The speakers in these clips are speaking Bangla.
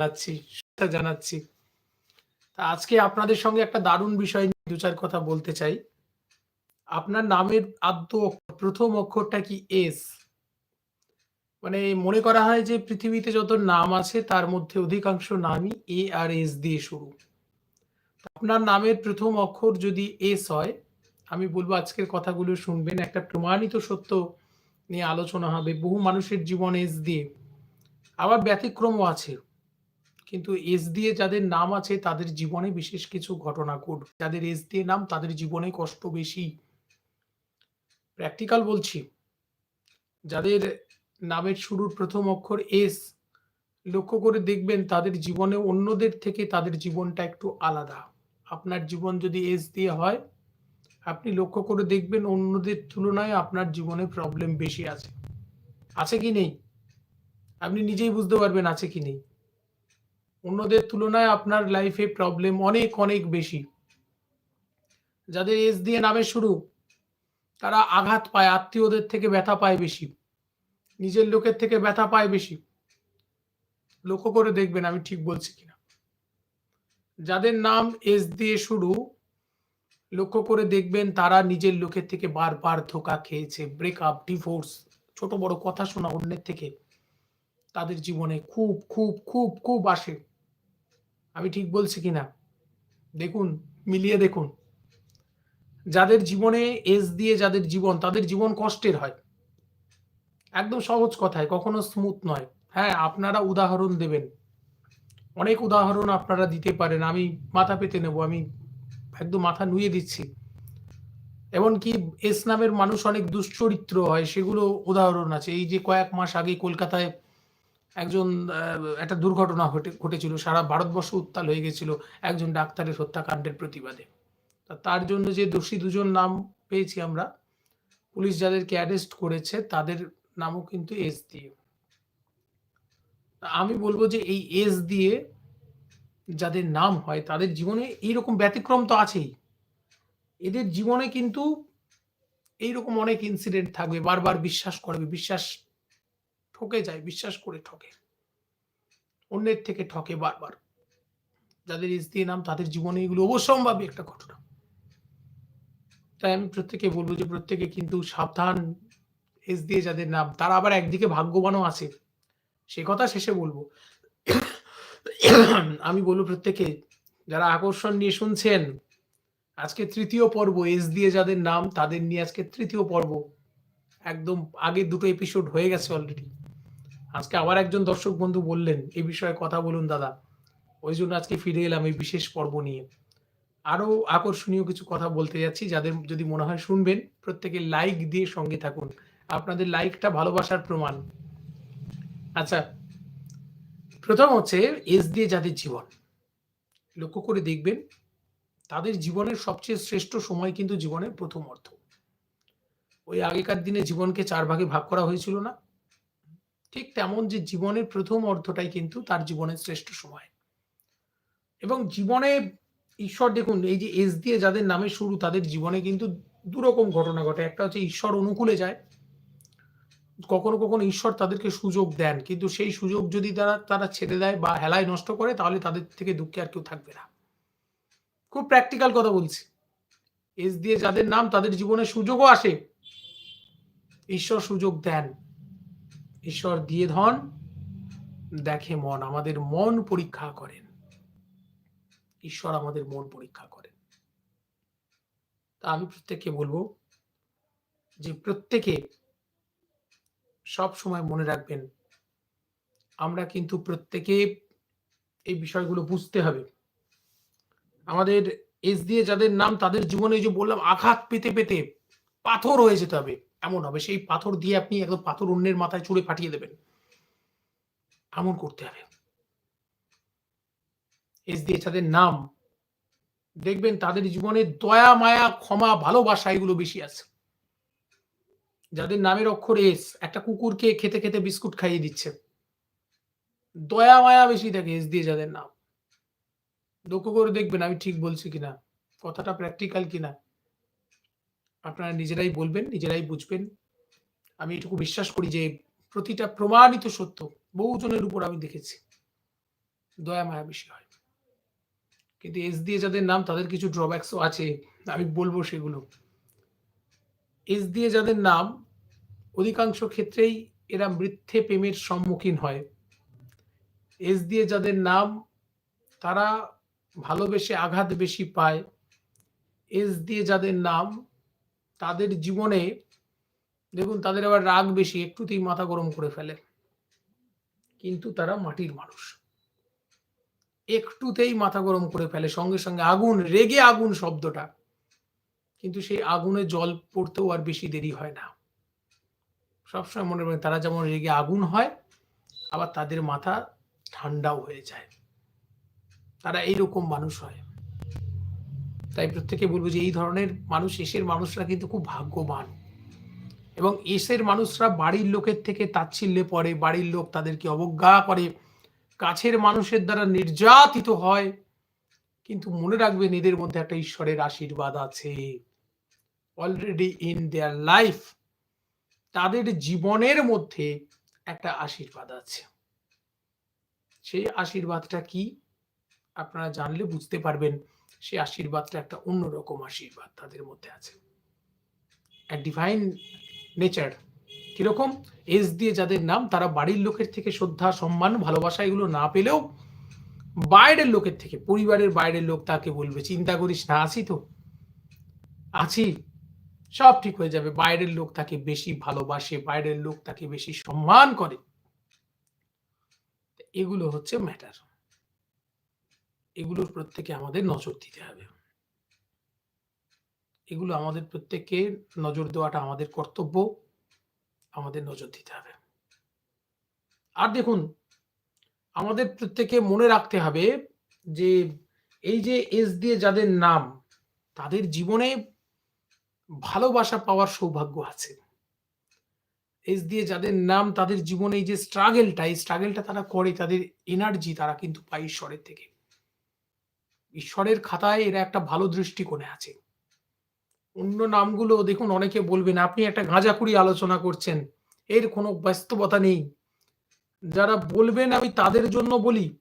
জানাচ্ছি সেটা জানাচ্ছি। আজকে আপনাদের সঙ্গে একটা দারুণ বিষয় নিয়ে দু চার কথা বলতে চাই। আপনার নামের আদ্য প্রথম অক্ষরটা কি এস? মানে মনে করা হয় যে পৃথিবীতে যত নাম আছে, তার মধ্যে অধিকাংশ নামই এ আর এস দিয়ে শুরু। আপনার নামের প্রথম অক্ষর যদি এস হয়, আমি বলব আজকের কথাগুলো শুনবেন। একটা প্রমাণিত সত্য নিয়ে আলোচনা হবে। বহু মানুষের জীবন এস দিয়ে। আবার ব্যতিক্রমও আছে। কিন্তু এস দিয়ে যাদের নাম আছে, তাদের জীবনে বিশেষ কিছু ঘটনা ঘটবে যাদের এস দিয়ে নাম, তাদের জীবনে কষ্ট বেশি। প্র্যাকটিক্যাল বলছি। যাদের নামের শুরুর প্রথম অক্ষর এস লক্ষ্য করে দেখবেন তাদের জীবনে অন্যদের থেকে তাদের জীবনটা একটু আলাদা। আপনার জীবন যদি এস দিয়ে হয়, আপনি লক্ষ্য করে দেখবেন অন্যদের তুলনায় আপনার জীবনে প্রবলেম বেশি আছে। আছে কি নেই? আপনি নিজেই বুঝতে পারবেন আছে কি নেই। অন্যদের তুলনায় আপনার লাইফে প্রবলেম অনেক অনেক বেশি। যাদের এস দিয়ে নামে শুরু, তারা আঘাত পায়, আত্মীয়দের থেকে ব্যথা পায় বেশি। নিজের লোকের থেকে ব্যথা পায় বেশি। লক্ষ্য করে দেখবেন আমি ঠিক বলছি কিনা। যাদের নাম এস দিয়ে শুরু, লক্ষ্য করে দেখবেন তারা নিজের লোকের থেকে বারবার ধোকা খেয়েছে ব্রেকআপ ডিভোর্স ছোট বড় কথা শোনা অন্যের থেকে। তাদের জীবনে খুব খুব খুব খুব আসে। আমি ঠিক বলছি কিনা? দেখুন, মিলিয়ে দেখুন। যাদের জীবনে এস দিয়ে যাদের জীবন, তাদের জীবন কষ্টের হয়। একদম সহজ কথায়, কখনো স্মুথ নয়। হ্যাঁ আপনারা উদাহরণ দেবেন। অনেক উদাহরণ আপনারা দিতে পারেন। আমি মাথা পেতে নেব, আমি একদম মাথা নুয়ে দিচ্ছি। এমনকি এস নামের মানুষ অনেক দুশ্চরিত্র হয়, সেগুলো উদাহরণ আছে। এই যে কয়েক মাস আগে কলকাতায় একজন একটা দুর্ঘটনা ঘটে, ঘটেছিল, সারা ভারতবর্ষ উত্তাল হয়ে গেছিল একজন ডাক্তারের হত্যাকাণ্ডের প্রতিবাদে। তার জন্য যে দোষী দুজন নাম পেয়েছি আমরা, পুলিশ যাদেরকে অ্যারেস্ট করেছে, তাদের নামও কিন্তু এস দিয়ে। আমি বলব যে এই এস দিয়ে যাদের নাম হয়, তাদের জীবনে এইরকম ব্যতিক্রম তো আছেই। এদের জীবনে কিন্তু এইরকম অনেক ইনসিডেন্ট থাকবে, বারবার বিশ্বাস করবে, বিশ্বাস ঠকে যায়, বিশ্বাস করে ঠকে। অন্যের থেকে ঠকে বারবার। যাদের এস দিয়ে নাম, তাদের জীবনে এগুলো অবশ্যম্ভাবী একটা ঘটনা। তাই আমি প্রত্যেকে বলব যে, প্রত্যেকে কিন্তু সাবধান এস দিয়ে যাদের নাম, তারা আবার একদিকে ভাগ্যবানও আছে। সে কথা শেষে বলব। আমি বলব প্রত্যেকে, যারা আকর্ষণ নিয়ে শুনছেন, আজকে তৃতীয় পর্ব এস দিয়ে যাদের নাম, তাদের নিয়ে আজকে তৃতীয় পর্ব। একদম আগে দুটো এপিসোড হয়ে গেছে অলরেডি আজকে আবার একজন দর্শক বন্ধু বললেন এই বিষয়ে কথা বলুন দাদা। ওই জন্য আজকে ফিরে এলাম এই বিশেষ পর্ব নিয়ে। আরও আকর্ষণীয় কিছু কথা বলতে যাচ্ছি, যাদের যদি মনে হয় শুনবেন প্রত্যেকে লাইক দিয়ে সঙ্গে থাকুন। আপনাদের লাইকটা ভালোবাসার প্রমাণ। আচ্ছা প্রথম হচ্ছে এস দিয়ে যাদের জীবন। লক্ষ্য করে দেখবেন, তাদের জীবনের সবচেয়ে শ্রেষ্ঠ সময় কিন্তু জীবনের প্রথম অর্থ। ওই আগেকার দিনে জীবনকে চার ভাগে ভাগ করা হয়েছিল না? ঠিক তেমন যে জীবনের প্রথম অর্থটাই কিন্তু তার জীবনের শ্রেষ্ঠ সময়। এবং জীবনে ঈশ্বর দেখুন, এই যে এস দিয়ে যাদের নামে শুরু, তাদের জীবনে কিন্তু দুরকম ঘটনা ঘটে। একটা হচ্ছে ঈশ্বর অনুকূলে যায়। কখনো কখনো ঈশ্বর তাদেরকে সুযোগ দেন, কিন্তু সেই সুযোগ যদি তারা তারা ছেড়ে দেয় বা হেলায় নষ্ট করে, তাহলে তাদের থেকে দুঃখে আর কেউ থাকবে না। খুব প্র্যাকটিক্যাল কথা বলছি। এস দিয়ে যাদের নাম, তাদের জীবনে সুযোগও আসে। ঈশ্বর সুযোগ দেন। ঈশ্বর দিয়ে ধন, দেখে মন, আমাদের মন পরীক্ষা করেন। ঈশ্বর আমাদের মন পরীক্ষা করেন। তা আমি প্রত্যেককে বলব যে প্রত্যেকে সব সময় মনে রাখবেন, আমরা কিন্তু প্রত্যেকে এই বিষয়গুলো বুঝতে হবে। আমাদের এস দিয়ে যাদের নাম, তাদের জীবনে যে বললাম, আঘাত পেতে পেতে পাথর হয়ে যেতে হবে। এমন হবে, সেই পাথর দিয়ে আপনি একদম পাথর অন্যের মাথায় চুড়ে ফাটিয়ে দেবেন। এমন করতে হবে। এস দিয়ে যাদের নাম। দেখবেন তাদের জীবনে দয়া, মায়া, ক্ষমা, ভালোবাসা এগুলো বেশি আছে। যাদের নামের অক্ষর এস, একটা কুকুরকে খেতে খেতে বিস্কুট খাইয়ে দিচ্ছে। দয়া, মায়া বেশি থাকে এস দিয়ে যাদের নাম। লক্ষ্য করে দেখবেন আমি ঠিক বলছি কিনা, কথাটা প্র্যাকটিক্যাল কিনা। আপনারা নিজেরাই বলবেন, নিজেরাই বুঝবেন। আমি এটুকু বিশ্বাস করি যে প্রতিটা প্রমাণিত সত্য বহুজনের উপর আমি দেখেছি। দয়া মায়া বেশি হয়। কিন্তু এস দিয়ে যাদের নাম, তাদের কিছু ড্রব্যাকসও আছে, আমি বলব সেগুলো। এস দিয়ে যাদের নাম, অধিকাংশ ক্ষেত্রেই এরা মৃথ্যে প্রেমের সম্মুখীন হয়। এস দিয়ে যাদের নাম, তারা ভালোবেসে আঘাত বেশি পায়। এস দিয়ে যাদের নাম তাদের জীবনে দেখুন, তাদের আবার রাগ বেশি, একটুতেই মাথা গরম করে ফেলে। কিন্তু তারা মাটির মানুষ। একটুতেই মাথা গরম করে ফেলে, সঙ্গে সঙ্গে আগুন, রেগে আগুন শব্দটা। কিন্তু সেই আগুনে জল পড়তেও আর বেশি দেরি হয় না। সবসময় মনে রাখবেন, তারা যেমন রেগে আগুন হয়, আবার তাদের মাথা ঠান্ডাও হয়ে যায়। তারা এইরকম মানুষ হয়। তাই প্রত্যেকে বলব যে এই ধরনের মানুষ এসের মানুষরা কিন্তু খুব ভাগ্যবান। এবং এসের মানুষরা বাড়ির লোকের থেকে তাচ্ছিল্যে পড়ে, বাড়ির লোক তাদেরকে অবজ্ঞা করে, কাছের মানুষের দ্বারা নির্যাতিত হয়। কিন্তু মনে রাখবেন, এদের মধ্যে একটা ঈশ্বরের আশীর্বাদ আছে। অলরেডি ইন দেয়ার লাইফ তাদের জীবনের মধ্যে একটা আশীর্বাদ আছে। সেই আশীর্বাদটা কি? আপনারা জানলে বুঝতে পারবেন। সেই আশীর্বাদটা একটা অন্যরকম আশীর্বাদ তাদের মধ্যে আছে। ডিভাইন নেচার কীরকম? এস দিয়ে যাদের নাম, তারা বাড়ির লোকের থেকে শ্রদ্ধা, সম্মান, ভালোবাসা এগুলো না পেলেও বাইরের লোকের থেকে, পরিবারের বাইরের লোক তাকে বলবে, চিন্তা করিস না, আছি তো। আছি। সব ঠিক হয়ে যাবে। বাইরের লোক তাকে বেশি ভালোবাসে, বাইরের লোক তাকে বেশি সম্মান করে। এগুলো হচ্ছে ম্যাটার এগুলোর প্রত্যেকে আমাদের নজর দিতে হবে। এগুলো আমাদের প্রত্যেককে নজর দেওয়াটা আমাদের কর্তব্য, আমাদের নজর দিতে হবে। আর দেখুন, আমাদের প্রত্যেকে মনে রাখতে হবে যে এই যে এস দিয়ে যাদের নাম, তাদের জীবনে ভালোবাসা পাওয়ার সৌভাগ্য আছে। এস দিয়ে যাদের নাম, তাদের জীবনে এই যে স্ট্রাগেলটা এই স্ট্রাগেলটা তারা করে, তাদের এনার্জি তারা কিন্তু পায় ঈশ্বরের থেকে। ঈশ্বরের খাতায় এরা একটা ভালো দৃষ্টিকোণে আছে। অন্য নামগুলো দেখুন, অনেকে বলবেন, আপনি একটা গাঁজাকুড়ি আলোচনা করছেন, এর কোনো বাস্তবতা নেই। যারা বলবেন, আমি তাদের জন্য বলি,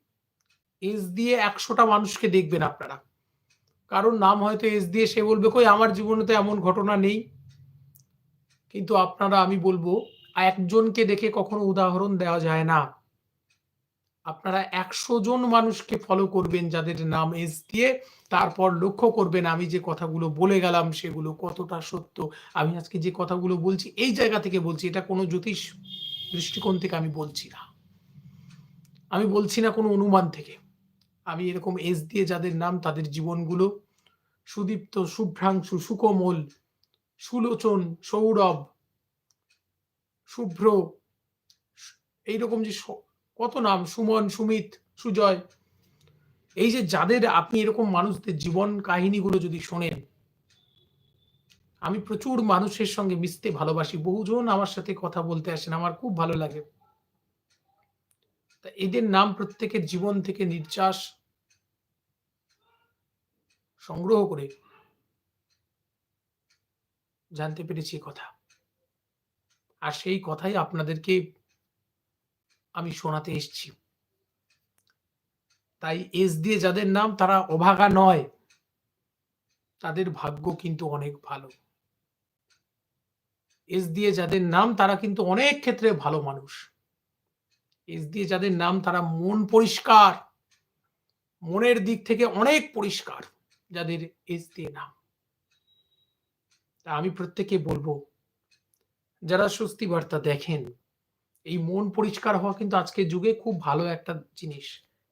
এস দিয়ে একশোটা মানুষকে দেখবেন আপনারা। কারণ নাম হয়তো এস দিয়ে সে বলবে, কই, আমার জীবনে তো এমন ঘটনা নেই। কিন্তু আপনারা, আমি বলব, একজনকে দেখে কখনো উদাহরণ দেওয়া যায় না। আপনারা একশো জন মানুষকে ফলো করবেন যাদের নাম এস দিয়ে, তারপর লক্ষ্য করবেন আমি যে কথাগুলো বলে গেলাম সেগুলো কতটা সত্য। আমি আজকে যে কথাগুলো বলছি, এই জায়গা থেকে বলছি, এটা কোনো জ্যোতিষ দৃষ্টিকোণ থেকে আমি বলছি না। আমি বলছি না কোনো অনুমান থেকে। আমি এরকম এস দিয়ে যাদের নাম, তাদের জীবনগুলো, সুদীপ্ত, শুভ্রাংশু, সুকোমল, সুলোচন, সৌরভ, শুভ্র, এইরকম যে কত নাম? সুমন, সুমিত, সুজয়। এই যে যাদের আপনি এরকম মানুষদের জীবন কাহিনীগুলো যদি শোনেন, আমি প্রচুর মানুষের সঙ্গে মিশতে ভালোবাসি। বহুজন আমার সাথে কথা বলতে আসেন, আমার খুব ভালো লাগে। তা এদের নাম প্রত্যেকের জীবন থেকে নির্যাস সংগ্রহ করে জানতে পেরেছি কথা। আর সেই কথাই আপনাদেরকে আমি শোনাতে এসছি। তাই এস দিয়ে যাদের নাম তারা অভাগা নয়। তাদের ভাগ্য কিন্তু অনেক ভালো। এস দিয়ে যাদের নাম তারা কিন্তু অনেক ক্ষেত্রে ভালো মানুষ। এস দিয়ে যাদের নাম তারা মন পরিষ্কার। মনের দিক থেকে অনেক পরিষ্কার যাদের এস দিয়ে নাম। তা আমি প্রত্যেকে বলব, যারা স্বস্তি বার্তা দেখেন এই মন পরিষ্কার হওয়া কিন্তু আজকের যুগে খুব ভালো একটা জিনিস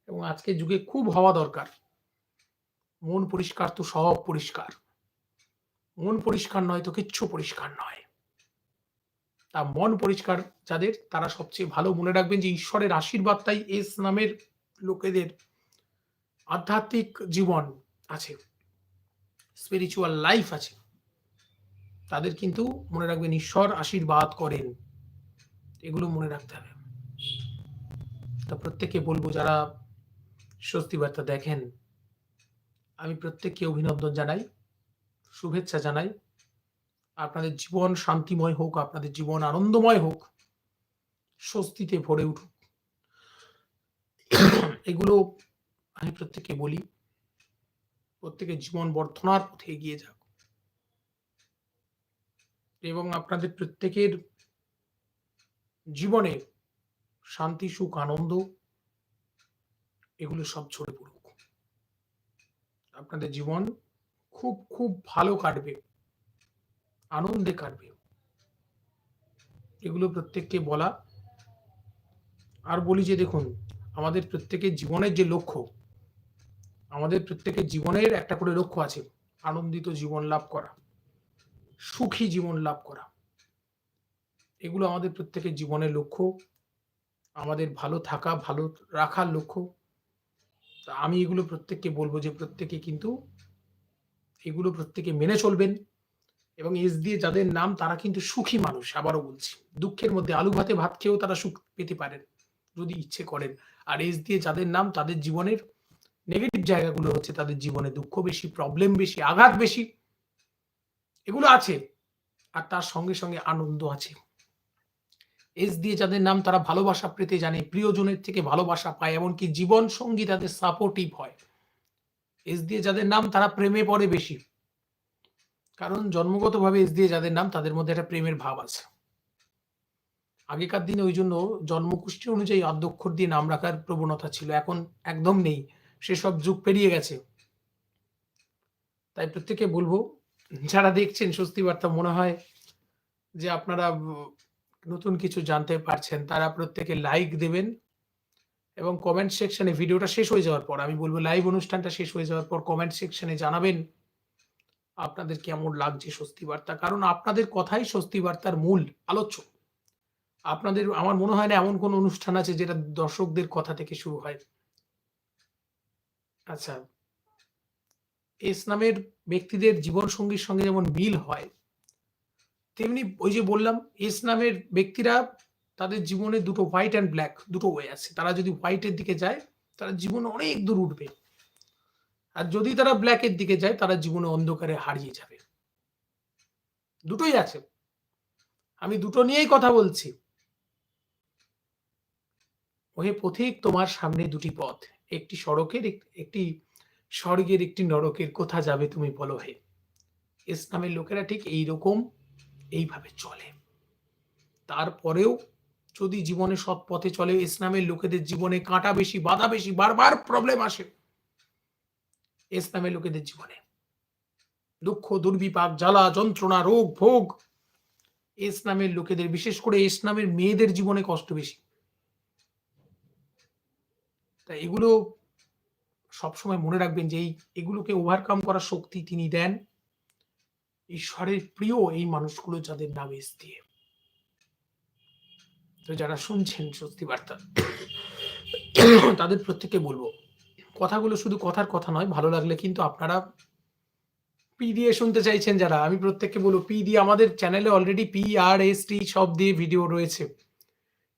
এবং আজকের যুগে খুব হওয়া দরকার। মন পরিষ্কার তো সব পরিষ্কার। মন পরিষ্কার নয় তো কিচ্ছু পরিষ্কার নয়। তা মন পরিষ্কার যাদের, তারা সবচেয়ে ভালো মনে রাখবেন যে ঈশ্বরের আশীর্বাদ তাই এস নামের লোকেদের আধ্যাত্মিক জীবন আছে স্পিরিচুয়াল লাইফ আছে। তাদের কিন্তু মনে রাখবেন ঈশ্বর আশীর্বাদ করেন। এগুলো মনে রাখতে হবে। তা প্রত্যেককে বলব যারা স্বস্তি বার্তা দেখেন, আমি প্রত্যেককে অভিনন্দন জানাই, শুভেচ্ছা জানাই। আপনাদের জীবন শান্তিময় হোক, আপনাদের জীবন আনন্দময় হোক, স্বস্তিতে ভরে উঠুক। এগুলো আমি প্রত্যেককে বলি প্রত্যেকের জীবন বর্ধনার পথে এগিয়ে যাক। এবং আপনাদের প্রত্যেকের জীবনে শান্তি, সুখ, আনন্দ, এগুলো সব ছড়ে পড়ুক। আপনাদের জীবন খুব খুব ভালো কাটবে, আনন্দে কাটবে। এগুলো প্রত্যেককে বলা। আর বলি যে, দেখুন, আমাদের প্রত্যেকের জীবনের যে লক্ষ্য, আমাদের প্রত্যেকের জীবনের একটা করে লক্ষ্য আছে, আনন্দিত জীবন লাভ করা, সুখী জীবন লাভ করা। এগুলো আমাদের প্রত্যেকের জীবনের লক্ষ্য। আমাদের ভালো থাকা, ভালো রাখার লক্ষ্য। তা আমি এগুলো প্রত্যেককে বলব যে প্রত্যেকে কিন্তু এগুলো প্রত্যেকে মেনে চলবেন এবং এস দিয়ে যাদের নাম তারা কিন্তু সুখী মানুষ, আবারও বলছি। দুঃখের মধ্যে আলু ভাতে ভাত খেয়েও তারা সুখ পেতে পারেন, যদি ইচ্ছে করেন। আর এস দিয়ে যাদের নাম তাদের জীবনের নেগেটিভ জায়গাগুলো হচ্ছে তাদের জীবনে দুঃখ বেশি প্রবলেম বেশি, আঘাত বেশি। এগুলো আছে, আর তার সঙ্গে সঙ্গে আনন্দ আছে। এস দিয়ে যাদের নাম তারা ভালোবাসা পেতে জানে, প্রিয়জনের থেকে ভালোবাসা পায়, এমনকি জীবন সঙ্গী তাদের সাপোর্টিভ হয়। এস দিয়ে যাদের নাম তারা প্রেমে পড়ে বেশি। কারণ জন্মগতভাবে এস দিয়ে যাদের নাম তাদের মধ্যে একটা প্রেমের ভাব আছে। আগেকার দিনে ওই জন্য জন্মকুষ্ঠী অনুযায়ী অধ্যক্ষর দিয়ে নাম রাখার প্রবণতা ছিল। এখন একদম নেই। সেসব যুগ পেরিয়ে গেছে। তাই প্রত্যেকে বলব, যারা দেখছেন স্বস্তি বার্তা মনে হয় যে আপনারা নতুন কিছু জানতে পারছেন, তারা প্রত্যেকে লাইক দেবেন এবং কমেন্ট সেকশনে ভিডিওটা শেষ হয়ে যাওয়ার পর, আমি বলব লাইভ অনুষ্ঠানটা শেষ হয়ে যাওয়ার পর কমেন্ট সেকশনে জানাবেন আপনাদের কেমন লাগছে স্বস্তি বার্তা। কারণ আপনাদের কথাই স্বস্তি বার্তার মূল আলোচ্য। আপনাদের, আমার মনে হয় না এমন কোন অনুষ্ঠান আছে যেটা দর্শকদের কথা থেকে শুরু হয়। আচ্ছা এস নামের ব্যক্তিদের জীবন সঙ্গীর সঙ্গে যেমন মিল হয় তেমনি ওই যে বললাম এস নামের ব্যক্তিরা তাদের জীবনে দুটো হোয়াইট অ্যান্ড ব্ল্যাক দুটো ওয়ে আছে। তারা যদি হোয়াইটের দিকে যায়, তারা জীবনে অনেক দূর উঠবে। আর যদি তারা ব্ল্যাকের দিকে যায়, তারা জীবনে অন্ধকারে হারিয়ে যাবে। দুটোই আছে। আমি দুটো নিয়েই কথা বলছি। ওহে পথিক, তোমার সামনে দুটি পথ। একটি সড়কের একটি স্বর্গের, একটি নরকের। কোথা যাবে তুমি বলো হে? ইসলামের লোকেরা ঠিক এই রকম এইভাবে চলে। তারপরেও যদি জীবনে সৎ পথে চলে, ইসলামের লোকেদের জীবনে কাঁটা বেশি, বাধা বেশি, বারবার প্রবলেম আসে ইসলামের লোকেদের জীবনে। দুঃখ, দুর্বিপাক, জ্বালা, যন্ত্রণা, রোগ, ভোগ ইসলামের লোকেদের, বিশেষ করে ইসলামের মেয়েদের জীবনে কষ্ট বেশি। তা এগুলো সবসময় মনে রাখবেন যে এগুলোকে ওভারকাম করার শক্তি তিনি দেন। ঈশ্বরের প্রিয় এই মানুষগুলো যাদের নাম এস দিয়ে তো যারা শুনছেন সত্যি বার্তা, তাদের প্রত্যেককে বলব, কথাগুলো শুধু কথার কথা নয়, ভালো লাগলে কিন্তু আপনারা পি দিয়ে শুনতে চাইছেন যারা, আমি প্রত্যেককে বলব, পি দিয়ে আমাদের চ্যানেলে already P, R, S, T সব দিয়ে ভিডিও রয়েছে।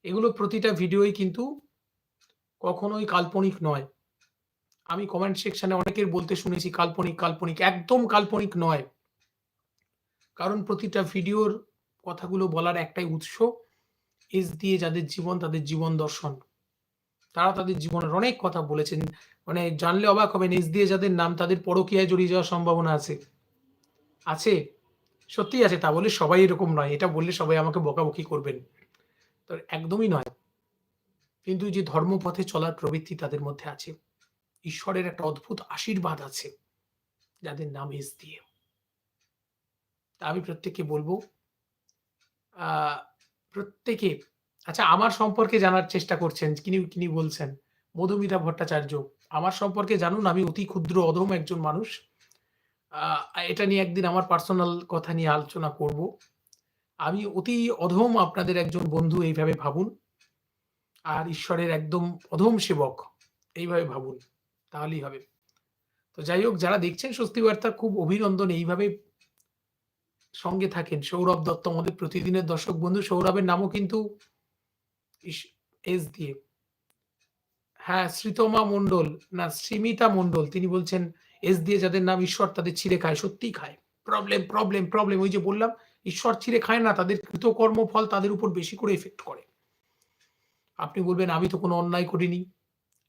এগুলো প্রতিটা ভিডিওই কিন্তু কখনোই কাল্পনিক নয়। আমি কমেন্ট সেকশনে অনেকের বলতে শুনেছি, কাল্পনিক কাল্পনিক, একদম কাল্পনিক নয়। কারণ প্রতিটা ভিডিওর কথাগুলো বলার একটাই উৎস এস দিয়ে যাদের জীবন, তাদের জীবন দর্শন। তারা তাদের জীবনের অনেক কথা বলেছেন মানে জানলে অবাক হবেন এস দিয়ে যাদের নাম, তাদের পরকীয়ায় জড়িয়ে যাওয়ার সম্ভাবনা আছে। আছে? সত্যি আছে, তা বলে সবাই এরকম নয়, এটা বললে সবাই আমাকে বকাবকি করবেন। তো একদমই নয়। কিন্তু যে ধর্মপথে চলার প্রবৃত্তি তাদের মধ্যে আছে। ঈশ্বরের একটা অদ্ভুত আশীর্বাদ আছে, যাদের নাম এস দিয়ে। আমি প্রত্যেককে বলব প্রত্যেকে আচ্ছা আমার সম্পর্কে জানার চেষ্টা করছেন, কিনি কিনি বলছেন, মধুমিতা ভট্টাচার্য, আমার সম্পর্কে জানুন, আমি অতি ক্ষুদ্র, অধম একজন মানুষ এটা নিয়ে একদিন আমার পার্সোনাল কথা নিয়ে আলোচনা করব। আমি অতি অধম আপনাদের একজন বন্ধু, এইভাবে ভাবুন, আর ঈশ্বরের একদম অধম সেবক, এইভাবে ভাবুন, তাহলেই হবে। তো যাই হোক, যারা দেখছেন, স্বস্তি বার্তা, খুব অভিনন্দন, এইভাবে সঙ্গে থাকেন। সৌরভ দত্ত আমাদের প্রতিদিনের দর্শক বন্ধু। সৌরভের নামও কিন্তু এস দিয়ে। হ্যাঁ শ্রীতমা মন্ডল না শ্রীমিতা মন্ডল তিনি বলছেন এস দিয়ে যাদের নাম ঈশ্বর তাদের ছিঁড়ে খায়, সত্যিই খায়। প্রবলেম প্রবলেম প্রবলেম ওই যে বললাম, ঈশ্বর ছিঁড়ে খায় না, তাদের কৃতকর্ম ফল তাদের উপর বেশি করে এফেক্ট করে। আপনি বলবেন, আমি তো কোনো অন্যায় করিনি।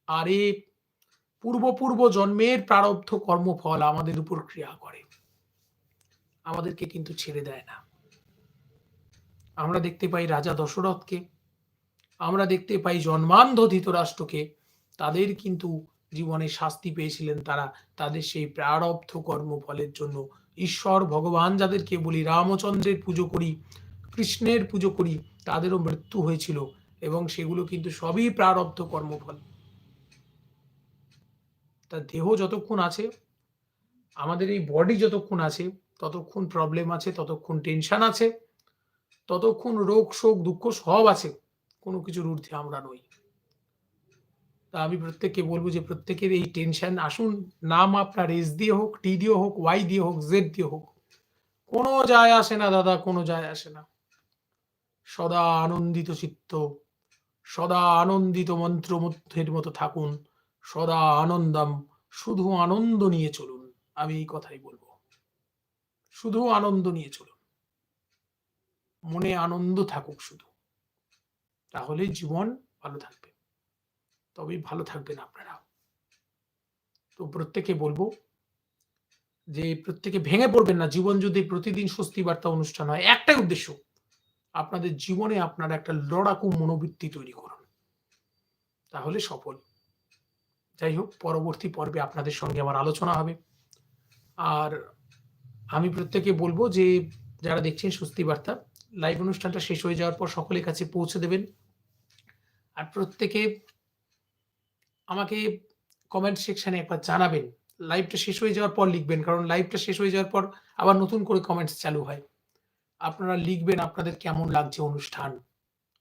আর পূর্ব পূর্ব জন্মের প্রারব্ধ কর্মফল আমাদের উপর ক্রিয়া করে। আমাদেরকে কিন্তু ছেড়ে দেয় না। আমরা দেখতে পাই রাজা দশরথকে, আমরা দেখতে পাই জন্মান্ধ ধৃতরাষ্ট্রকে তাদের কিন্তু জীবনে শাস্তি পেয়েছিলেন তারা। তাদের সেই প্রারব্ধ কর্মফলের জন্য ঈশ্বর, ভগবান যাদেরকে বলি রামচন্দ্রের পুজো করি, কৃষ্ণের পুজো করি, তাদেরও মৃত্যু হয়েছিল এবং সেগুলো কিন্তু সবই প্রারব্ধ কর্মফল। তার দেহ যতক্ষণ আছে, আমাদের এই বডি যতক্ষণ আছে ততক্ষণ প্রবলেম আছে, ততক্ষণ টেনশন আছে, ততক্ষণ রোগ, শোক, দুঃখ সব আছে, কোনো কিছুর ঊর্ধ্বে আমরা নই। তা আমি প্রত্যেককে বলব যে প্রত্যেকের এই টেনশন আসুন, নাম আপনার এস দিয়ে হোক টি দিয়ে হোক ওয়াই দিয়ে হোক জেড দিয়ে হোক, কোনো যায় আসে না দাদা, কোনো যায় আসে না। সদা আনন্দিত চিত্ত, সদা আনন্দিত মন্ত্রমধ্যের মতো থাকুন, সদা আনন্দম, শুধু আনন্দ নিয়ে চলুন, আমি এই কথাই বলব। শুধু আনন্দ নিয়ে চলুন। মনে আনন্দ থাকুক শুধু। তাহলে জীবন ভালো থাকবে। তবেই ভালো থাকবেন আপনারা। তো প্রত্যেকে বলব যে, প্রত্যেকে ভেঙে পড়বেন না। জীবন যদি প্রতিদিন স্বস্তি বার্তা অনুষ্ঠান হয়, একটাই উদ্দেশ্য, আপনাদের জীবনে আপনারা একটা লড়াকু মনোবৃত্তি তৈরি করুন। তাহলে সফল। যাই হোক, পরবর্তী পর্বে আপনাদের সঙ্গে আমার আলোচনা হবে। আর আমি প্রত্যেকে বলব যে, যারা দেখছেন স্বস্তি বার্তা লাইভ অনুষ্ঠানটা শেষ হয়ে যাওয়ার পর সকলের কাছে পৌঁছে দেবেন। আর প্রত্যেকে আমাকে কমেন্ট সেকশানে একবার জানাবেন। লাইভটা শেষ হয়ে যাওয়ার পর লিখবেন, কারণ লাইভটা শেষ হয়ে যাওয়ার পর আবার নতুন করে কমেন্টস চালু হয়। আপনারা লিখবেন আপনাদের কেমন লাগছে অনুষ্ঠান।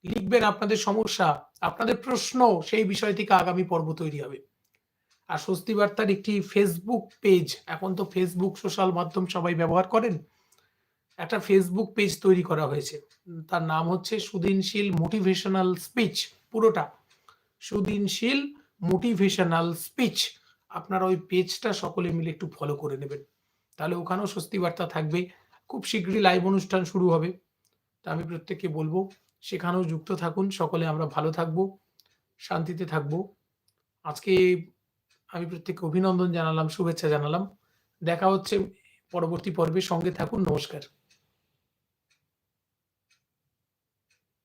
লিখবেন আপনাদের সমস্যা, আপনাদের প্রশ্ন, সেই বিষয় থেকে আগামী পর্ব তৈরি হবে। আর স্বস্তি বার্তার একটি ফেসবুক পেজ এখন তো ফেসবুক সোশ্যাল মাধ্যম সবাই ব্যবহার করেন, একটা ফেসবুক পেজ তৈরি করা হয়েছে। তার নাম হচ্ছে সুদিনশীল মোটিভেশনাল স্পিচ পুরোটা। সুদিনশীল মোটিভেশনাল স্পিচ আপনারা ওই পেজটা সকলে মিলে একটু ফলো করে নেবেন। তাহলে ওখানেও স্বস্তি বার্তা থাকবে। খুব শীঘ্রই লাইভ অনুষ্ঠান শুরু হবে। তা আমি প্রত্যেককে বলব, সেখানেও যুক্ত থাকুন, সকলে আমরা ভালো থাকব, শান্তিতে থাকব। আজকে আমি প্রত্যেককে অভিনন্দন জানালাম শুভেচ্ছা জানালাম। দেখা হচ্ছে পরবর্তী পর্বে। সঙ্গে থাকুন নমস্কার।